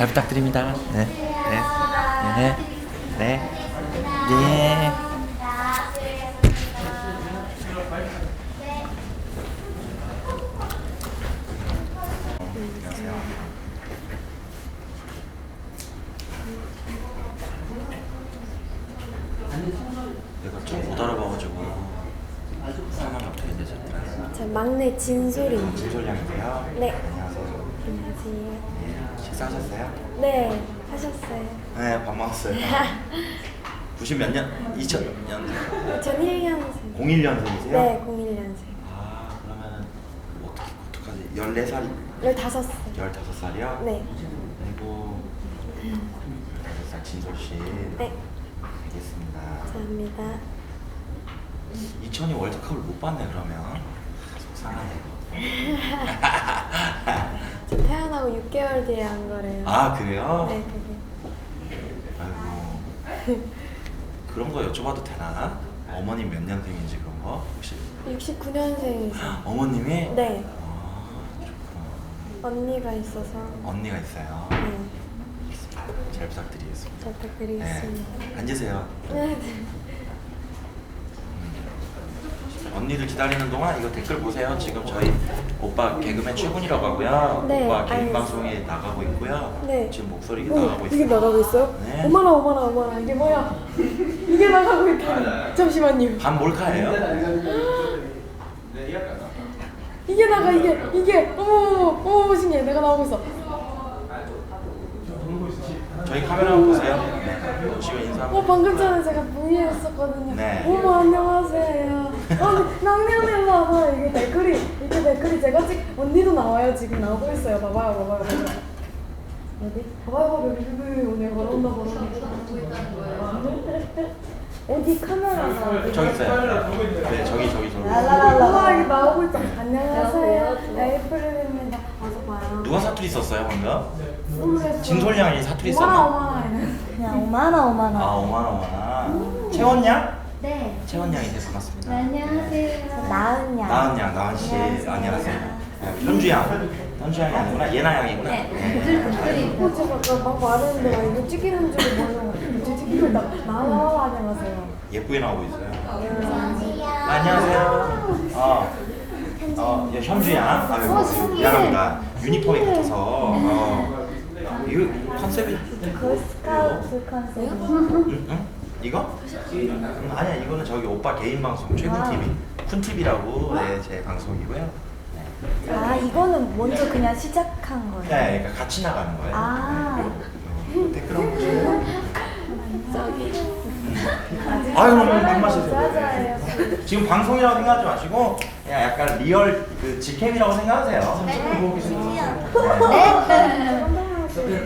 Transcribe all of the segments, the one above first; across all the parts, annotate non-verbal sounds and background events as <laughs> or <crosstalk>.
잘 부탁드립니다. 네. 네. 네. 네. 네. 내가 좀 못 알아봐가지고 설명이 어떻게 되셨나요? 제 막내 진솔이. 진솔 양이세요? 네. 안녕하세요. 예, 식사하셨어요? 네, 하셨어요. 네, 밥 먹었어요. 90 몇 년? 2000년? 전 1년생. 01년생이세요? 네, 01년생. 아, 그러면은 어떻게 어떡하지? 14살, 15살. 15살이요? 네. 아이고 15살 진솔 씨. 네, 알겠습니다. 감사합니다. 2002 월드컵을 못 봤네 그러면. 속상하네. <laughs> 저 태어나고 6개월 뒤에 한 거래요. 아, 그래요? 네, 그게. 아이고. 그런 거 여쭤봐도 되나? 어머님 몇 년생인지 그런 거 혹시? 69년생이세요. 어머님이? 네, 아, 좋구나. 언니가 있어서. 언니가 있어요. 네, 잘 부탁드리겠습니다. 잘 부탁드리겠습니다. 네. 앉으세요. 네, 네. 언니들 기다리는 동안 이거 댓글 보세요. 지금 저희 오빠 개그맨 최군이라고 하고요. 네, 오빠 개인. 방송에 나가고 있고요. 네. 지금 목소리 어, 나가고 이게 있어요. 나가고 있어요? 네. 어머나, 어머나, 어머나. 이게 뭐야? 이게 나가고 있다니. 잠시만요. 반 몰카예요? 이게 나가 이게 이게 어머 어머 어머 신기해 내가 나오고 있어 저희 카메라 한번 보세요. 네. 지금 인사. 어 방금 전에 제가 V에 했었거든요 네. 어머 안녕하세요 어 낭냥님 봐봐 이게 댓글이 이게 댓글이 제가 찍 언니도 나와요 지금 나오고 있어요 봐봐요 봐봐요 봐봐요 어디? 봐봐요 여기 오늘 걸어온다 걸어온다 어디 카메라가 저기 있어요. 네, 저기 저기 저기. 랄랄랄라 이게 나오고 있어 안녕하세요 에이프릴입니다 어서 봐요 누가 사투리 썼어요 방금? 진솔양이 사투리 오마나 썼나? 오마나 그냥 오만아 오만아. 아 오만아 오만아. 채원양? 네. 채원 양이 네 반갑습니다. 안녕하세요. 나은 양. 나은 양 나은 씨 안녕하세요. 네, 현주 양. 현주 양이 아니구나 예나 양이구나. 네. 어, 제가 아까 막 말했는데 막 이거 찍히는 줄을 몰라요. 이제 있다. 나와 안녕하세요. 예쁘게 나오고 있어요. 안녕하세요. 어, 어, 예, 현주 양. 아유, 미안합니다. 유니폼이 같아서. 어, 이거 컨셉이. 걸스카우트 컨셉. 응? 응? 이거? 음, 아니야, 이거는 저기 오빠 개인 방송 최군 TV, 쿤 TV라고 네, 제 방송이고요. 네, 아 이거는 먼저 그냥 시작한 거예요. 네, 그러니까 같이 나가는 거예요. 아. 네, 어, 댓글 한번 보세요. 저기. 아유, 물 마시세요. 맞아요. 네. 지금 방송이라고 생각하지 마시고 그냥 약간 리얼 그 직캠이라고 생각하세요. 네.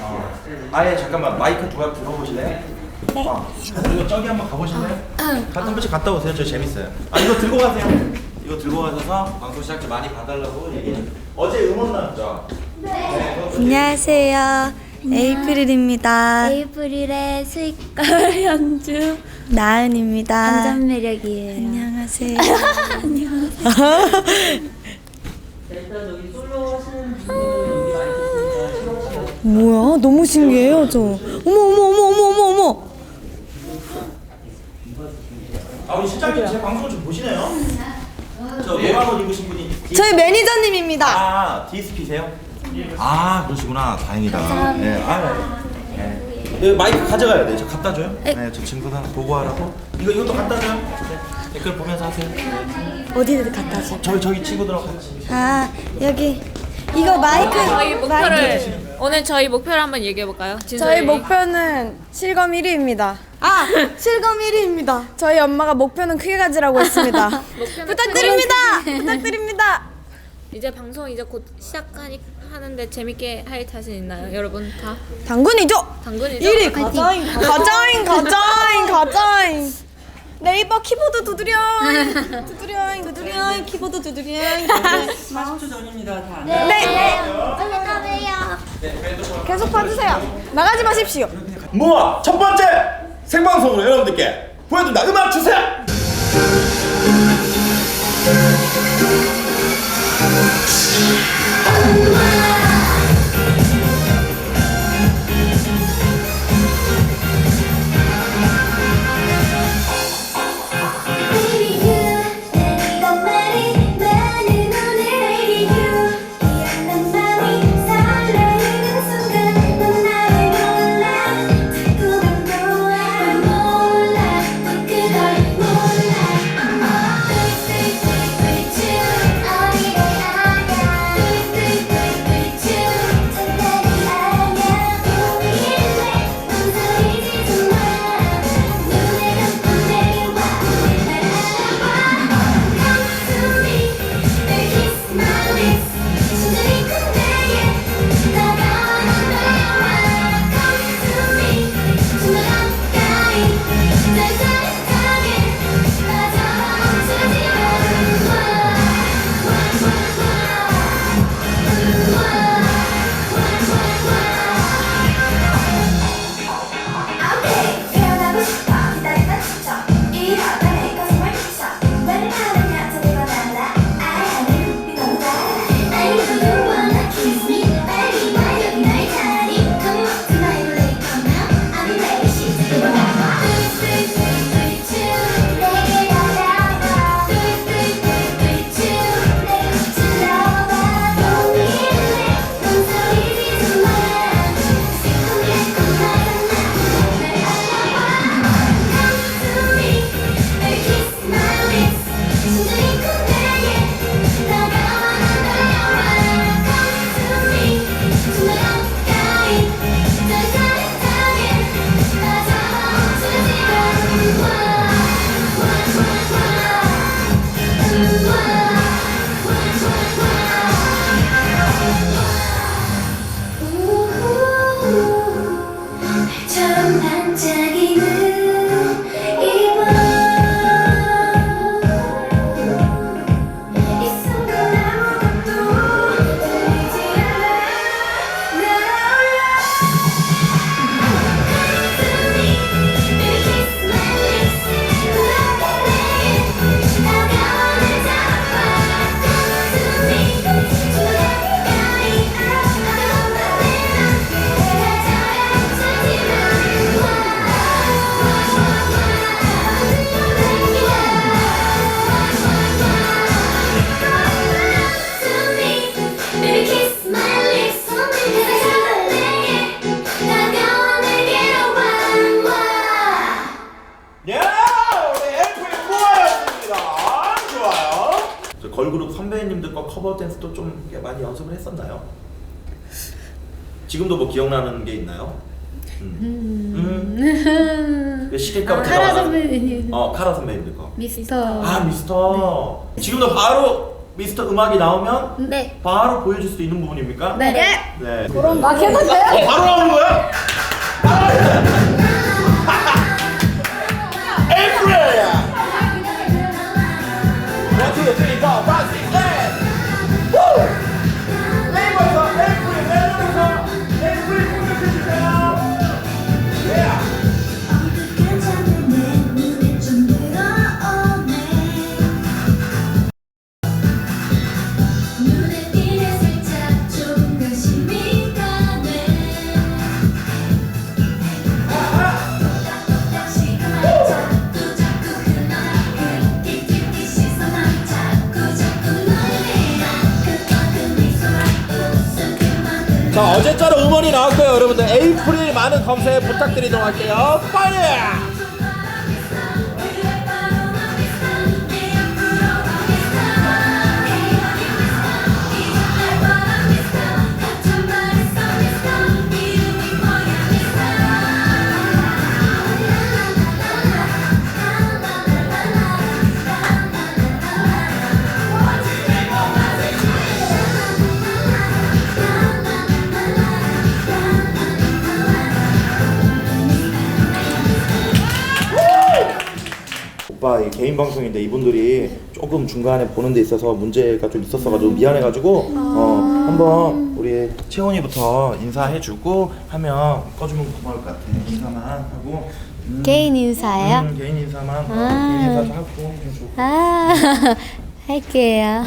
어, 아예 잠깐만 마이크 누가 들어보실래요? 네. 어, 이거 저기 한번 가보실래요? 갔다 한 번씩 갔다 오세요. 저 재밌어요. 아 이거 들고 가세요. 이거 들고 가셔서 방송 시작 때 많이 봐달라고 얘기. 어제 음원 나왔죠? 네. 안녕하세요. 에이프릴입니다. 에이프릴의 수익걸 <laughs> 연주 나은입니다. 완전 매력이에요. 안녕하세요. <laughs> 뭐야? 너무 신기해요, 저. 어머, 어머, 어머. 아 우리 실장님 제 방송 좀 보시네요. 저 노란 옷 입으신 분이 D- 저희 매니저님입니다. 아 DSP세요? 아 그러시구나 다행이다. 네, 아, 네. 네, 마이크 가져가야 돼. 저 갖다 줘요. 네, 저 친구들 하나 보고하라고. 이거 이것도 갖다 줘요. 네, 댓글 보면서 하세요. 어디를 갖다 줘? 저희 저기 친구들하고 같이. 아, 여기. 이거 마이크. 저희 목표를 오늘 저희 목표를 한번 얘기해 볼까요? 저희 목표는 실검 1위입니다. 아, 실검 1위입니다. 저희 엄마가 목표는 크게 가지라고 했습니다. <laughs> 부탁드립니다. 부탁드립니다. 이제 방송 이제 곧 시작하니 하는데 재밌게 할 자신 있나요, 여러분 다? 당근이죠. 당근이죠? 1위 가자인 가자인 가자인 가자인. 네이버 키보드 두드려잉 두드려잉 두드려잉 키보드 두드려잉. 40초 전입니다. 다. 네. 올라가세요. 계속 봐주세요. 나가지 마십시오. 모아 첫 번째 생방송으로 여러분들께 보여준다. 음악 주세요 걸그룹 선배님들과 커버 댄스도 좀 많이 연습을 했었나요? 지금도 뭐 기억나는 게 있나요? 음. 음. 음. 시계값 아, 카라 선배님. 어 카라 선배님들 거. 미스터. 아 미스터. 네. 지금도 바로 미스터 음악이 나오면 네. 바로 보여줄 수 있는 부분입니까? 네. 네. 그럼 나 계속 돼. 어, 바로 나오는 거야? 자 어제처럼 음원이 나왔고요 여러분들. 에이프릴 많은 검색 부탁드리도록 할게요. 그 오빠 이 개인 방송인데 이분들이 조금 중간에 보는 데 있어서 문제가 좀 있었어가지고 미안해가지고 어 한번 우리 채원이부터 인사해주고 하면 꺼주면 고마울 것 같아 인사만 하고 음, 개인 인사예요? 음, 개인 인사만 어, 아. 개인 인사 좀 하고 좀 좋고 아, <laughs> 할게요.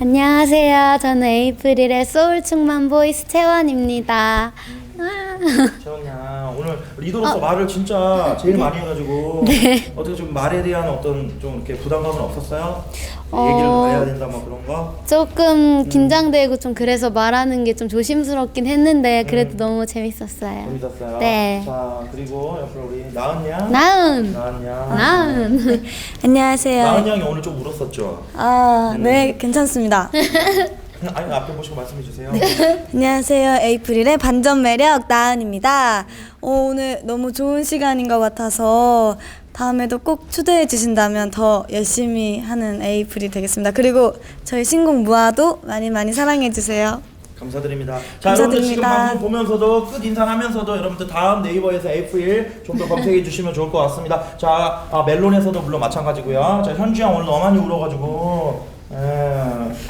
안녕하세요. 저는 에이프릴의 소울 충만 보이스 채원입니다. 아. <laughs> 채원이야 오늘 리더로서 말을 진짜 제일 많이 해가지고 어. <laughs> 네. 어떻게 좀 말에 대한 어떤 좀 이렇게 부담감은 없었어요? 어. 얘기를 더 해야 된다 뭐 그런 거? 조금 긴장되고 좀 그래서 말하는 게 좀 조심스럽긴 했는데 그래도 너무 재밌었어요. 재밌었어요? 네. 자 그리고 옆으로 우리 나은 양 나은. 나은 양 나은. 안녕하세요. 나은 양이 오늘 좀 울었었죠? 아, 네, 괜찮습니다. <laughs> 아니 앞에 보시고 말씀해 주세요. <laughs> 안녕하세요. 에이프릴의 반전 매력 나은입니다. 어, 오늘 너무 좋은 시간인 것 같아서 다음에도 꼭 초대해 주신다면 더 열심히 하는 에이프릴 되겠습니다. 그리고 저희 신곡 무아도 많이 많이 사랑해 주세요. 감사드립니다. 자 여러분들 지금 감사드립니다. 방송 보면서도 끝 인사하면서도 여러분들 다음 네이버에서 F1 좀 더 검색해 주시면 좋을 것 같습니다. 자 아, 멜론에서도 물론 마찬가지고요. 자 현주 양 오늘 너무 많이 울어가지고 예,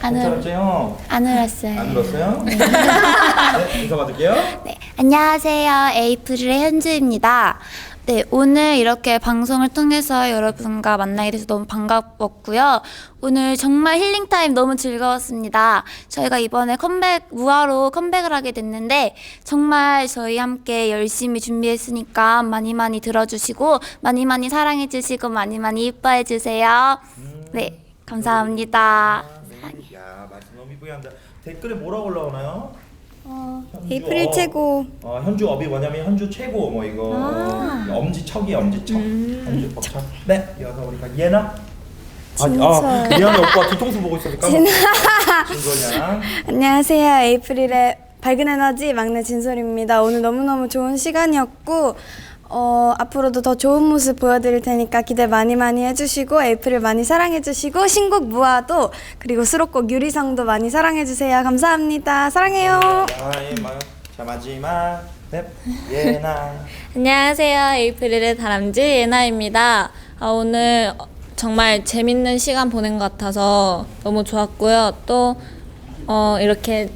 안 울- 괜찮았죠? 안 울었어요. 안 울었어요? 네, 인사 받을게요. 네, 안녕하세요. 에이프릴의 현주입니다. 네, 오늘 이렇게 방송을 통해서 여러분과 만나게 돼서 너무 반가웠고요. 오늘 정말 힐링 타임 너무 즐거웠습니다. 저희가 이번에 컴백, 무화로 컴백을 하게 됐는데, 정말 저희 함께 열심히 준비했으니까 많이 많이 들어주시고, 많이 많이 사랑해 주시고, 많이 많이 이뻐해 주세요. 네, 감사합니다. 야 말씀 너무 이쁘게 한다. 댓글에 뭐라고 올라오나요? 현주 에이프릴 어. 최고. 어, 현주 업이 뭐냐면 현주 최고 뭐 이거 어, 엄지척이 엄지척 현주 법척 네 이어서 우리가 예나 아, 아 미안해 오빠 뒤통수 보고 있으니까 진거냐 <laughs> 안녕하세요. 에이프릴의 밝은 에너지 막내 진솔입니다. 오늘 너무너무 좋은 시간이었고 어, 앞으로도 더 좋은 모습 보여드릴 테니까 기대 많이 많이 해주시고 에이프릴 많이 사랑해주시고 신곡 무아도 그리고 수록곡 유리상도 많이 사랑해주세요. 감사합니다. 사랑해요. 아예 자 마지막 네 예나 <laughs> 안녕하세요. 에이프릴의 다람쥐 예나입니다. 아, 오늘 정말 재밌는 시간 보낸 것 같아서 너무 좋았고요. 또 어, 이렇게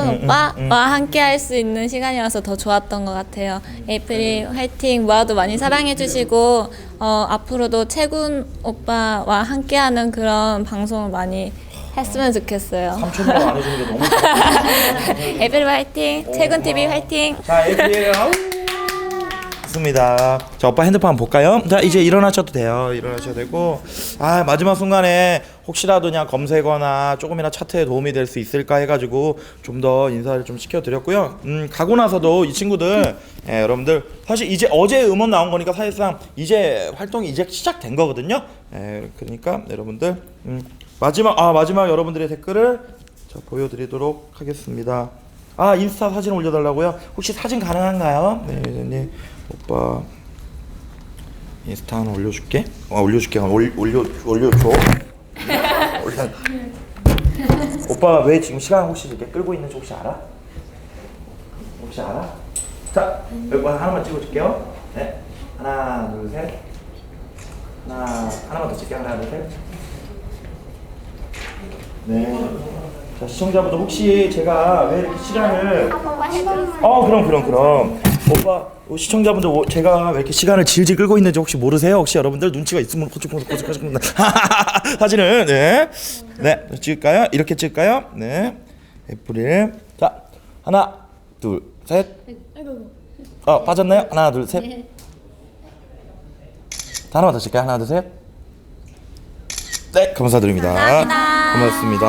음, 오빠와 음, 음. 함께 할 수 있는 시간이라서 더 좋았던 것 같아요. 에이프릴 화이팅! 모아도 많이 사랑해주시고 어, 앞으로도 채군 오빠와 함께하는 그런 방송을 많이 했으면 좋겠어요. 삼촌이라고 안 해주는 게 너무 좋아 <laughs> 에이프릴 화이팅! 채군 TV 화이팅! 자 에이프릴 아우 좋습니다. 자 오빠 핸드폰 볼까요? 자 이제 일어나셔도 돼요. 일어나셔도 되고 아 마지막 순간에 혹시라도 그냥 검색어나 조금이나 차트에 도움이 될 수 있을까 해가지고 좀 더 인사를 좀 시켜드렸고요. 음 가고 나서도 이 친구들 예, 여러분들 사실 이제 어제 음원 나온 거니까 사실상 이제 활동이 이제 시작된 거거든요. 예, 그러니까 여러분들 음, 마지막 아 마지막 여러분들의 댓글을 자 보여드리도록 하겠습니다. 아 인스타 사진 올려달라고요? 혹시 사진 가능한가요? 네, 네, 오빠 인스타 하나 올려줄게. 어 올려줄게. 올, 올려 올려줘. <laughs> 올려. 오빠 왜 지금 시간 혹시 이렇게 끌고 있는지 혹시 알아? 혹시 알아? 자 여기 하나만 찍어줄게요. 네 하나 둘 셋. 하나 하나만 더 찍게 하나 둘 셋. 네. 자 시청자분들 혹시 제가 왜 이렇게 시간을 어 그럼 그럼 그럼 오빠 어, 시청자분들 오- 제가 왜 이렇게 시간을 질질 끌고 있는지 혹시 모르세요? 혹시 여러분들 눈치가 있으면 꼬집꼬집꼬집꼬집 사진은 네. 네 찍을까요? 이렇게 찍을까요? 네 애플일 자 하나 둘셋 어 빠졌나요? 하나 둘셋 하나만 더 찍을까요? 하나 둘 셋 네 감사드립니다 고맙습니다